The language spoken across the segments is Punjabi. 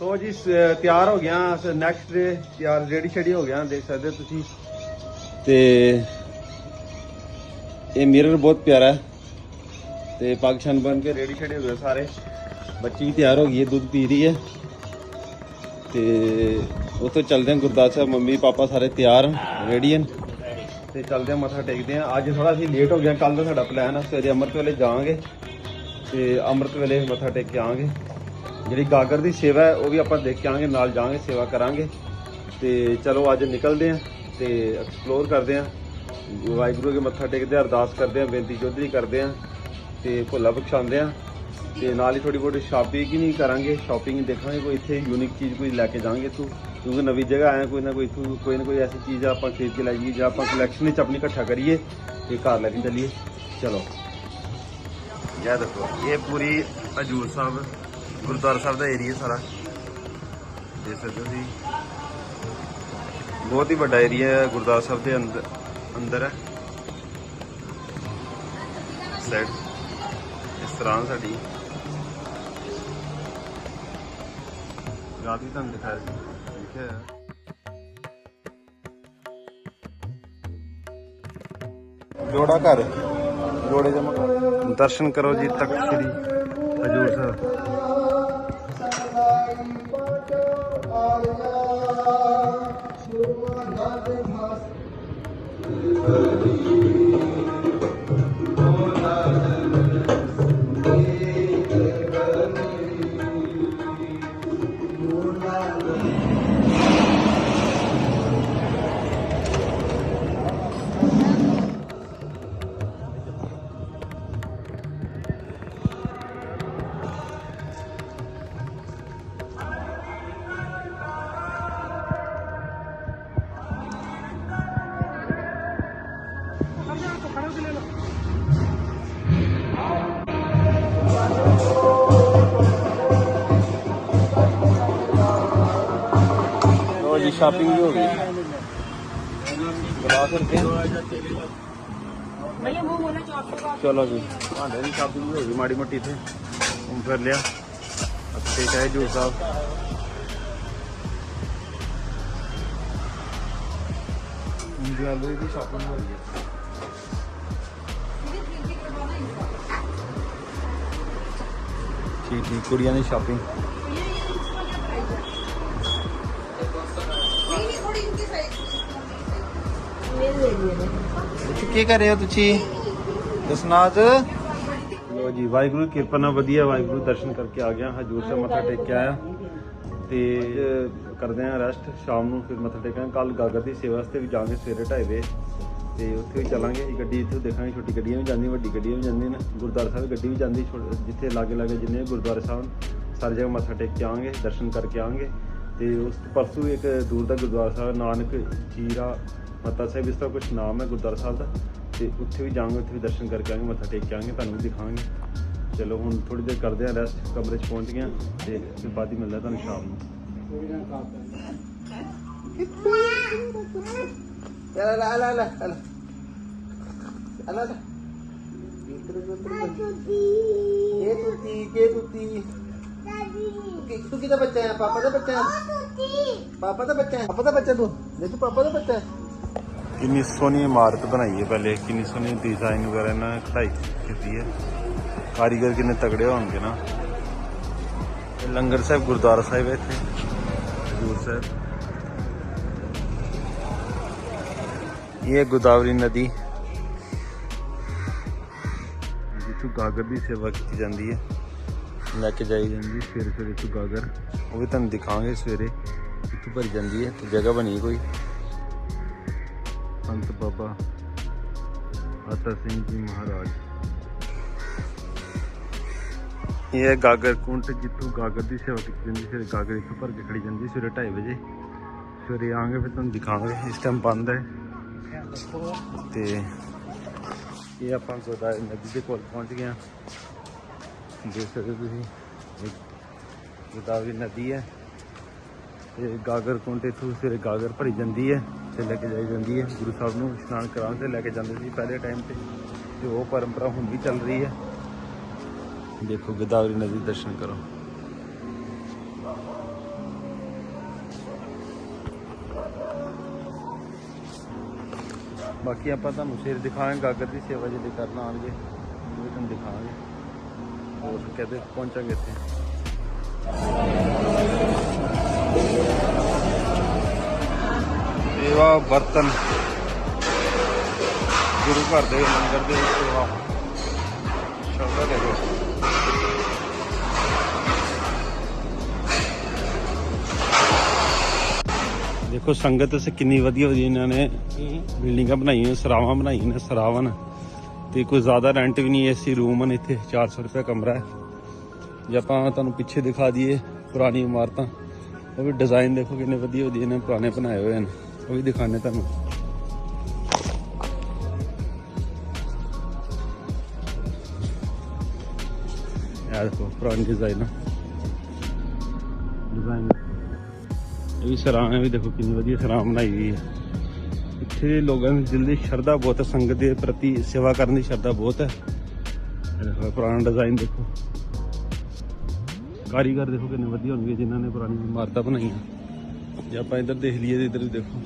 ਸੋ ਜੀ ਤਿਆਰ ਹੋ ਗਿਆ ਨੈਕਸਟ ਡੇ ਤਿਆਰ ਰੈਡੀ ਸ਼ੈਡੀ ਹੋ ਗਿਆ, ਦੇਖ ਸਕਦੇ ਹੋ ਤੁਸੀਂ। ਤੇ ਇਹ ਮਿਰਰ ਬਹੁਤ ਪਿਆਰਾ ਹੈ। ਤੇ ਪਾਕਿਸਤਾਨ ਬਣ ਕੇ ਰੈਡੀ ਸ਼ੈਡੀ ਹੋ ਗਏ ਸਾਰੇ। ਬੱਚੀ ਵੀ ਤਿਆਰ ਹੋ ਗਈ ਹੈ, ਦੁੱਧ ਪੀ ਰਹੀ ਹੈ। ਤੇ ਉੱਥੋਂ ਚੱਲਦੇ ਹਾਂ, ਗੁਰਦਾਸ ਸਾਹਿਬ, ਮੰਮੀ, ਪਾਪਾ ਸਾਰੇ ਤਿਆਰ ਰੈਡੀ ਹਨ। ਤੇ ਚੱਲਦੇ ਹਾਂ, ਮੱਥਾ ਟੇਕਦੇ ਹਾਂ। ਅੱਜ ਥੋੜਾ ਅਸੀਂ ਲੇਟ ਹੋ ਗਿਆ ਕੱਲ ਦਾ ਸਾਡਾ ਪਲਾਨ ਹੈ ਸਵੇਰੇ ਅੰਮ੍ਰਿਤ ਵੇਲੇ ਜਾਵਾਂਗੇ। ਤੇ ਅੰਮ੍ਰਿਤ ਵੇਲੇ ਮੱਥਾ ਟੇਕ ਕੇ ਆਵਾਂਗੇ। ਜਿਹੜੀ ਗਾਗਰ ਦੀ ਸੇਵਾ ਹੈ, ਉਹ ਵੀ ਆਪਾਂ ਦੇਖ ਕੇ ਆਵਾਂਗੇ, ਨਾਲ ਜਾਵਾਂਗੇ, ਸੇਵਾ ਕਰਾਂਗੇ। ਤੇ ਚਲੋ, ਅੱਜ ਨਿਕਲਦੇ ਆਂ ਤੇ ਐਕਸਪਲੋਰ ਕਰਦੇ ਆਂ ਵਾਹਿਗੁਰੂ ਅੱਗੇ ਮੱਥਾ ਟੇਕਦੇ ਆਂ ਅਰਦਾਸ ਕਰਦੇ ਆਂ ਬੇਨਤੀ ਜੋਦਰੀ ਕਰਦੇ ਆਂ ਤੇ ਭੁੱਲਾ ਬਖਸ਼ਾਉਂਦੇ ਆਂ ਤੇ ਨਾਲ ਹੀ ਥੋੜੀ ਬਹੁਤੀ ਸ਼ਾਪਿੰਗ ਹੀ ਨਹੀਂ ਕਰਾਂਗੇ ਸ਼ਾਪਿੰਗ ਦੇਖਾਂਗੇ ਕੋਈ ਇੱਥੇ ਯੂਨਿਕ ਚੀਜ਼ ਕੋਈ ਲੈ ਕੇ ਜਾਵਾਂਗੇ ਇੱਥੋਂ। ਕਿਉਂਕਿ ਨਵੀਂ ਜਗ੍ਹਾ ਆਇਆ ਕੋਈ ਨਾ ਕੋਈ ਇੱਥੋਂ, ਕੋਈ ਨਾ ਕੋਈ ਐਸੀ ਚੀਜ਼ ਆਪਾਂ ਖਰੀਦ ਕੇ ਲਾਈਏ ਜਾਂ ਆਪਾਂ ਕਲੈਕਸ਼ਨ ਵਿੱਚ ਆਪਣੀ ਇਕੱਠਾ ਕਰੀਏ ਤੇ ਘਰ ਲੈ ਕੇ ਚੱਲੀਏ। ਚਲੋ। ਇਹ ਦੇਖੋ, ਇਹ ਪੂਰੀ ਹਜੂਰ ਸਾਹਿਬ ਗੁਰਦੁਆਰਾ ਸਾਹਿਬ ਦਾ ਏਰੀਆ ਸਾਰਾ। ਦੇਖ ਸਕਦੇ ਹੋ ਤੁਸੀਂ। ਬਹੁਤ ਹੀ ਵੱਡਾ ਏਰੀਆ ਹੈ, ਗੁਰਦੁਆਰਾ ਸਾਹਿਬ ਦੇ ਅੰਦਰ ਅੰਦਰ ਹੈ। ਸਾਈਡ ਇਸ ਤਰ੍ਹਾਂ ਸਾਡੀ। ਰਾਤ ਵੀ ਤੁਹਾਨੂੰ ਦਿਖਾਇਆ ਸੀ। ਲਿਖਿਆ ਜੋੜਾ ਘਰ। ਜੋੜੇ ਜਮਾ ਦਰਸ਼ਨ ਕਰੋ ਜੀ ਤਖਤ ਸ੍ਰੀ ਹਜੂਰ ਸਾਹਿਬ। Thank you. ਲੋ ਜੀ ਸ਼ਾਪਿੰਗ ਵੀ ਹੋ ਗਈ। ਗਲਾਸ ਰੱਖੇ ਚਲੋ ਜੀ। ਭਾਂਡੇ ਦੀ ਸ਼ਾਪਿੰਗ ਵੀ ਹੋ ਗਈ ਮਾੜੀ ਮੋਟੀ ਤੇ ਹੁਣ ਫਿਰ ਲਿਆ। ਅੱਛੇ ਚਾਹੇ ਜੂ ਸਾਹਿਬ। ਜੁਐਲਰੀ ਦੀ ਸ਼ਾਪਿੰਗ ਹੋ ਗਈ। ਹੈ ਠੀਕ ਠੀਕ ਕੁੜੀਆਂ ਦੀ ਸ਼ਾਪਿੰਗ ਕੀ ਕਰ ਰਹੇ ਹੋ ਤੁਸੀਂ? ਦਸਨਾਥ ਲੋ ਜੀ, ਵਾਹਿਗੁਰੂ ਕਿਰਪਾ ਨਾਲ ਵਧੀਆ ਵਾਹਿਗੁਰੂ ਦਰਸ਼ਨ ਕਰਕੇ ਆ ਗਿਆ। ਹਜੂਰ ਸਾਹਿਬ ਮੱਥਾ ਟੇਕ ਕੇ ਆਇਆ। ਤੇ ਕਰਦੇ ਆ ਰੈਸਟ ਸ਼ਾਮ ਨੂੰ ਫਿਰ ਮੱਥਾ ਟੇਕਾਂਗੇ। ਕੱਲ ਗਾਗਰ ਦੀ ਸੇਵਾ ਵਾਸਤੇ ਵੀ ਜਾਵਾਂਗੇ, ਸਵੇਰੇ 2:30 ਵਜੇ। ਤੇ ਉੱਥੇ ਵੀ ਚੱਲਾਂਗੇ ਗੱਡੀ ਇੱਥੇ ਦੇਖਾਂਗੇ ਛੋਟੀ ਗੱਡੀਆਂ ਵੀ ਜਾਂਦੀਆਂ ਵੱਡੀ ਗੱਡੀਆਂ ਵੀ ਜਾਂਦੀਆਂ ਨੇ। ਗੁਰਦੁਆਰਾ ਸਾਹਿਬ ਗੱਡੀ ਵੀ ਜਾਂਦੀ ਜਿੱਥੇ ਲਾਗੇ ਲਾਗੇ ਜਿੰਨੇ ਵੀ ਗੁਰਦੁਆਰੇ ਸਾਹਿਬ ਸਾਰੀ ਜਗ੍ਹਾ ਮੱਥਾ ਟੇਕ ਕੇ ਆਵਾਂਗੇ ਦਰਸ਼ਨ ਕਰਕੇ ਆਵਾਂਗੇ। ਤੇ ਉਸ ਤੋਂ ਪਰਸੋਂ ਇੱਕ ਦੂਰ ਦਾ ਗੁਰਦੁਆਰਾ ਸਾਹਿਬ ਨਾਨਕ ਚੀਰਾ ਮੱਤਾ ਸਾਹਿਬ ਇਸ ਦਾ ਕੁਝ ਨਾਮ ਹੈ ਗੁਰਦੁਆਰਾ ਸਾਹਿਬ ਦਾ। ਤੇ ਉੱਥੇ ਵੀ ਜਾਵਾਂਗੇ ਉੱਥੇ ਵੀ ਦਰਸ਼ਨ ਕਰਕੇ ਆਵਾਂਗੇ ਮੱਥਾ ਟੇਕ ਕੇ ਆਵਾਂਗੇ ਤੁਹਾਨੂੰ ਵੀ ਦਿਖਾਵਾਂਗੇ। ਚਲੋ ਹੁਣ ਥੋੜੀ ਦੇਰ ਕਰਦੇ ਆ ਰੈਸਟ ਕਮਰੇ 'ਚ ਪਹੁੰਚ ਗਏ ਤੇ ਫਿਰ ਬਾਅਦ ਹੀ ਮਿਲਦਾ ਤੁਹਾਨੂੰ ਸ਼ਾਮ ਨੂੰ। Ala, ala, ala, ala. Ala, ala. ala. ये टूटी ये टूटी तू कितना बच्चा है पापा का बच्चा है पापा का बच्चा है पापा का बच्चा तू देखो पापा का बच्चा है कितनी सोहनी इमारत बनाई है पहले कितनी सोहनी डिजाइन वगैरह ना कढ़ाई की है कारीगर कितने तगड़े होंगे ना लंगर साहब गुरुद्वारा साहब है इतने हजूर साहब ਇਹ ਗੋਦਾਵਰੀ ਨਦੀ। ਜਿੱਥੋਂ ਗਾਗਰ ਦੀ ਸੇਵਾ ਕੀਤੀ ਜਾਂਦੀ ਹੈ। ਲੈ ਕੇ ਜਾਈ ਜਾਂਦੀ ਸਵੇਰੇ ਸਵੇਰੇ ਤੋਂ ਗਾਗਰ ਉਹ ਵੀ ਤੁਹਾਨੂੰ ਦਿਖਾਵਾਂਗੇ ਸਵੇਰੇ। ਇੱਥੋਂ ਭਰੀ ਜਾਂਦੀ ਹੈ ਤੇ ਜਗ੍ਹਾ ਬਣੀ ਕੋਈ। ਸੰਤ ਬਾਬਾ ਆਤਾ ਸਿੰਘ ਜੀ ਮਹਾਰਾਜ। ਇਹ ਗਾਗਰ ਕੁੰਟ। ਜਿੱਥੋਂ ਗਾਗਰ ਦੀ ਸੇਵਾ ਕੀਤੀ ਜਾਂਦੀ ਫਿਰ ਗਾਗਰ ਇੱਥੋਂ ਭਰ ਕੇ ਖੜੀ ਜਾਂਦੀ ਸਵੇਰੇ 2:30 ਵਜੇ। ਸਵੇਰੇ ਆਵਾਂਗੇ ਫਿਰ ਤੁਹਾਨੂੰ ਦਿਖਾਵਾਂਗੇ। ਇਸ ਟਾਈਮ ਬੰਦ ਹੈ। ਤੇ ਇਹ ਆਪਾਂ ਗੋਦਾਵਰੀ ਨਦੀ ਦੇ ਕੋਲ ਪਹੁੰਚ ਗਏ ਹਾਂ। ਦੇਖ ਸਕਦੇ ਹੋ ਤੁਸੀਂ ਗੋਦਾਵਰੀ ਨਦੀ ਹੈ। ਤੇ ਗਾਗਰ ਕੁੰਡ ਇੱਥੋਂ ਸਵੇਰੇ ਗਾਗਰ ਭਰੀ ਜਾਂਦੀ ਹੈ, ਤੇ ਲੈ ਕੇ ਜਾਈ ਜਾਂਦੀ ਹੈ। ਗੁਰੂ ਸਾਹਿਬ ਨੂੰ ਇਸ਼ਨਾਨ ਕਰਾਉਣ ਤੇ ਲੈ ਕੇ ਜਾਂਦੇ ਸੀ ਪਹਿਲੇ ਟਾਈਮ ਤੇ। ਤੇ ਉਹ ਪਰੰਪਰਾ ਹੁਣ ਵੀ ਚੱਲ ਰਹੀ ਹੈ। ਦੇਖੋ ਗੋਦਾਵਰੀ ਨਦੀ ਦੇ ਦਰਸ਼ਨ ਕਰੋ। ਬਾਕੀ ਆਪਾਂ ਤੁਹਾਨੂੰ ਸਿਰ ਦਿਖਾਵਾਂਗੇ, ਗਾਗਰ ਦੀ ਸੇਵਾ ਜਿਹੜੀ ਕਰਨ ਆਉਣਗੇ। ਉਹ ਵੀ ਤੁਹਾਨੂੰ ਦਿਖਾਵਾਂਗੇ। ਹੋਰ ਕਹਦੇ ਪਹੁੰਚਾਂਗੇ ਇੱਥੇ। ਸੇਵਾ ਬਰਤਨ ਗੁਰੂ ਘਰ ਦੇ ਲੰਗਰ ਦੇ ਸੇਵਾ। ਸ਼ਬਦ ਦੇਖੋ ਦੇਖੋ, ਸੰਗਤ ਸੇ ਕਿੰਨੀ ਵਧੀਆ ਵਧੀਆ ਇਹਨਾਂ ਨੇ ਬਿਲਡਿੰਗਾਂ ਬਣਾਈਆਂ, ਸਰਾਵਾਂ ਬਣਾਈਆਂ ਨੇ ਸਰਾਵਨ ਤੇ ਕੋਈ ਜ਼ਿਆਦਾ ਰੈਂਟ ਵੀ ਨਹੀਂ ਏਸੀ ਰੂਮ ਹਨ ਇੱਥੇ 400 ਰੁਪਏ ਕਮਰਾ ਹੈ। ਜੇ ਆਪਾਂ ਤੁਹਾਨੂੰ ਪਿੱਛੇ ਦਿਖਾ ਦਈਏ ਪੁਰਾਣੀ ਇਮਾਰਤਾਂ, ਉਹ ਵੀ ਡਿਜ਼ਾਈਨ ਦੇਖੋ ਕਿੰਨੇ ਵਧੀਆ ਵਧੀਆ ਨੇ ਪੁਰਾਣੇ ਬਣਾਏ ਹੋਏ ਹਨ ਉਹ ਵੀ ਦਿਖਾਣੇ ਤੁਹਾਨੂੰ। ਇਹ ਦੇਖੋ, ਪੁਰਾਣੀ ਡਿਜ਼ਾਈਨ ਡਿਜ਼ਾਈਨ ਇਹ ਵੀ ਸਰਾਂ, ਇਹ ਵੀ ਦੇਖੋ ਕਿੰਨੀ ਵਧੀਆ ਸਰਾਂ ਬਣਾਈ ਹੋਈ ਹੈ। ਇੱਥੇ ਦੇ ਲੋਕਾਂ ਦੀ ਦਿਲ ਦੀ ਸ਼ਰਧਾ ਬਹੁਤ ਹੈ, ਸੰਗਤ ਦੇ ਪ੍ਰਤੀ ਸੇਵਾ ਕਰਨ ਦੀ ਸ਼ਰਧਾ ਬਹੁਤ ਹੈ। ਦੇਖੋ ਪੁਰਾਣਾ ਡਿਜ਼ਾਈਨ ਦੇਖੋ। ਕਾਰੀਗਰ ਦੇਖੋ ਕਿੰਨੇ ਵਧੀਆ ਹੋਣਗੇ ਜਿਨ੍ਹਾਂ ਨੇ ਪੁਰਾਣੀ ਇਮਾਰਤਾਂ ਬਣਾਈਆਂ। ਜੇ ਆਪਾਂ ਇੱਧਰ ਦੇਖ ਲਈਏ ਇੱਧਰ ਵੀ ਦੇਖੋ।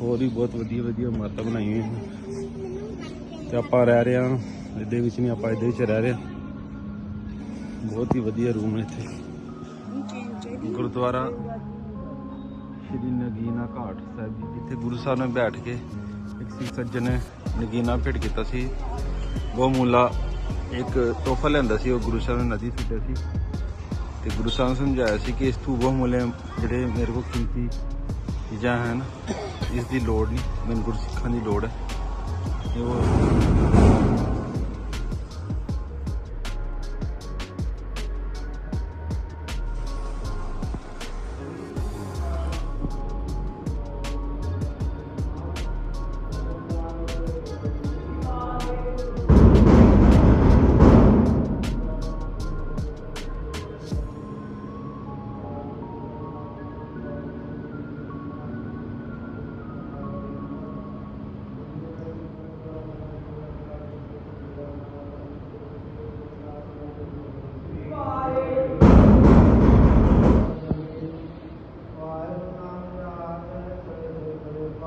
ਹੋਰ ਵੀ ਬਹੁਤ ਵਧੀਆ ਵਧੀਆ ਇਮਾਰਤਾਂ ਬਣਾਈਆਂ ਹੋਈਆਂ। ਤੇ ਆਪਾਂ ਰਹਿ ਰਹੇ ਹਾਂ, ਇਹਦੇ ਵਿੱਚ ਨਹੀਂ ਆਪਾਂ ਇਹਦੇ ਵਿੱਚ ਰਹਿ ਰਹੇ। ਹਾਂ ਬਹੁਤ ਹੀ ਵਧੀਆ ਰੂਮ ਹੈ ਇੱਥੇ। ਗੁਰਦੁਆਰਾ ਸ਼੍ਰੀ ਨਗੀਨਾ ਘਾਟ ਸਾਹਿਬ ਜੀ, ਜਿੱਥੇ ਗੁਰੂ ਸਾਹਿਬ ਨੇ ਬੈਠ ਕੇ ਇੱਕ ਸੀ ਸੱਜਣ ਨੇ ਨਗੀਨਾ ਭੇਟ ਕੀਤਾ ਸੀ। ਬਹੁਮੂਲਾ ਇੱਕ ਤੋਹਫਾ ਲੈਂਦਾ ਸੀ, ਉਹ ਗੁਰੂ ਸਾਹਿਬ ਨੇ ਨਦੀ ਸੁੱਟਿਆ ਸੀ। ਤੇ ਗੁਰੂ ਸਾਹਿਬ ਨੇ ਸਮਝਾਇਆ ਸੀ ਕਿ ਇਸ ਤੋਂ ਬਹੁਮੂਲੇ ਜਿਹੜੇ ਮੇਰੇ ਕੋਲ ਕੀਮਤੀ ਚੀਜ਼ਾਂ ਹਨ, ਇਸ ਦੀ ਲੋੜ ਨਹੀਂ, ਮੈਨੂੰ ਗੁਰਸਿੱਖਾਂ ਦੀ ਲੋੜ ਹੈ। ਤੇ ਉਹ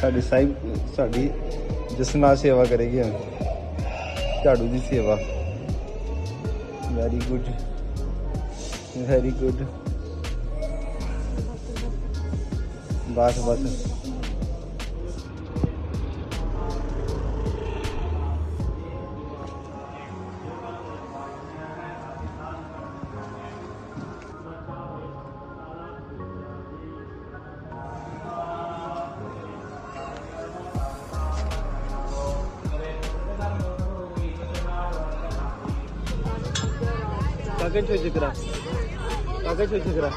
ਸਾਡੀ ਸਾਹਿਬ ਸਾਡੀ ਜਸਨਾ ਸੇਵਾ ਕਰੇਗੀ ਹੁਣ ਝਾੜੂ ਦੀ ਸੇਵਾ ਵੈਰੀ ਗੁੱਡ ਵੈਰੀ ਗੁੱਡ ਬਸ ਬਸ कागज छोटे करा कागज छोटे करा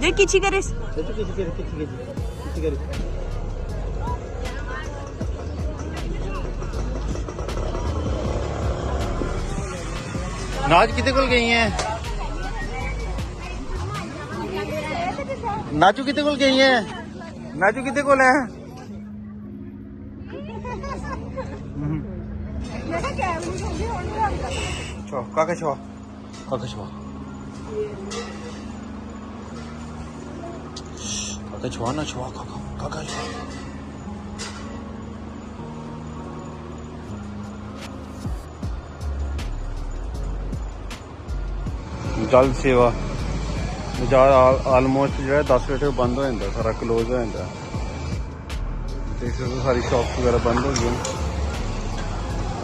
जे किची करेस छोटे किसी करे किसी करे किसी करे नाज कितने कोल गई हैं नाचू कितने कोल गई हैं नाचू कितने कोल है छो काका छो Kakışma. Kakışma, anlaşma, kakışma. ਜਲ ਸੇਵਾ ਬਾਜ਼ਾਰ ਆਲਮੋਸਟ ਜਿਹੜਾ 10 ਵਜੇ ਬੰਦ ਹੋ ਜਾਂਦਾ ਸਾਰਾ ক্লোਜ਼ ਹੋ ਜਾਂਦਾ ਦੇਖ ਸਕਦੇ ਸਾਰੀ ਸ਼ਾਪਸ ਵਗੈਰਾ ਬੰਦ ਹੋ ਗਈਆਂ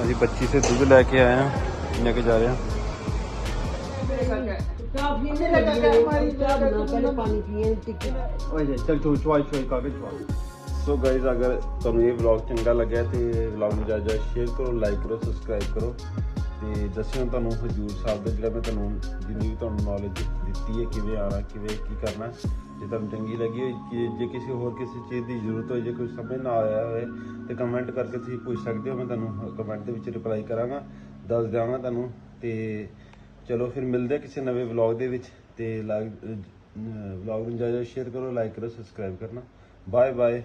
ਅਸੀਂ 25 ਸੇ ਦੁੱਧ ਲੈ ਕੇ ਆਏ ਹਾਂ। ਇੰਨੇ ਕੇ ਜਾ ਰਹੇ ਹਾਂ। ਪਾਣੀ ਪੀਏ ਚੱਲ ਚੋ ਚਵਾਈ ਚਵਾਈ ਕਾਗਜ਼ ਚਵਾ ਸੋ ਗਾਇਜ਼ ਅਗਰ ਤੁਹਾਨੂੰ ਇਹ ਵਲੌਗ ਚੰਗਾ ਲੱਗਿਆ ਤੇ ਵਲੌਗ ਨੂੰ ਜ਼ਿਆਦਾ ਸ਼ੇਅਰ ਕਰੋ ਲਾਈਕ ਕਰੋ ਸਬਸਕ੍ਰਾਈਬ ਕਰੋ ਤੇ ਦੱਸਿਓ ਤੁਹਾਨੂੰ ਹਜੂਰ ਸਾਹਿਬ ਦਾ ਜਿਹੜਾ ਮੈਂ ਤੁਹਾਨੂੰ ਜਿੰਨੀ ਵੀ ਤੁਹਾਨੂੰ ਨੌਲੇਜ ਦਿੱਤੀ ਹੈ ਕਿਵੇਂ ਆਣਾ ਕਿਵੇਂ ਕੀ ਕਰਨਾ ਜੇ ਤੁਹਾਨੂੰ ਚੰਗੀ ਲੱਗੀ ਹੋਈ ਕਿ ਜੇ ਕਿਸੇ ਹੋਰ ਕਿਸੇ ਚੀਜ਼ ਦੀ ਜ਼ਰੂਰਤ ਹੋਏ ਜੇ ਕੋਈ ਸਮਝ ਨਾ ਆਇਆ ਹੋਵੇ ਤੇ ਕਮੈਂਟ ਕਰਕੇ ਤੁਸੀਂ ਪੁੱਛ ਸਕਦੇ ਹੋ ਮੈਂ ਤੁਹਾਨੂੰ ਕਮੈਂਟ ਦੇ ਵਿੱਚ ਰਿਪਲਾਈ ਕਰਾਂਗਾ ਦੱਸ ਦਿਆਂਗਾ ਤੁਹਾਨੂੰ ਤੇ ਚਲੋ ਫਿਰ ਮਿਲਦੇ ਹਾਂ ਕਿਸੇ ਨਵੇਂ ਵਲੌਗ ਦੇ ਵਿੱਚ ਤੇ ਵਲੌਗ ਨੂੰ ਜ਼ਿਆਦਾ ਸ਼ੇਅਰ ਕਰੋ ਲਾਈਕ ਕਰੋ ਸਬਸਕ੍ਰਾਈਬ ਕਰਨਾ। Bye bye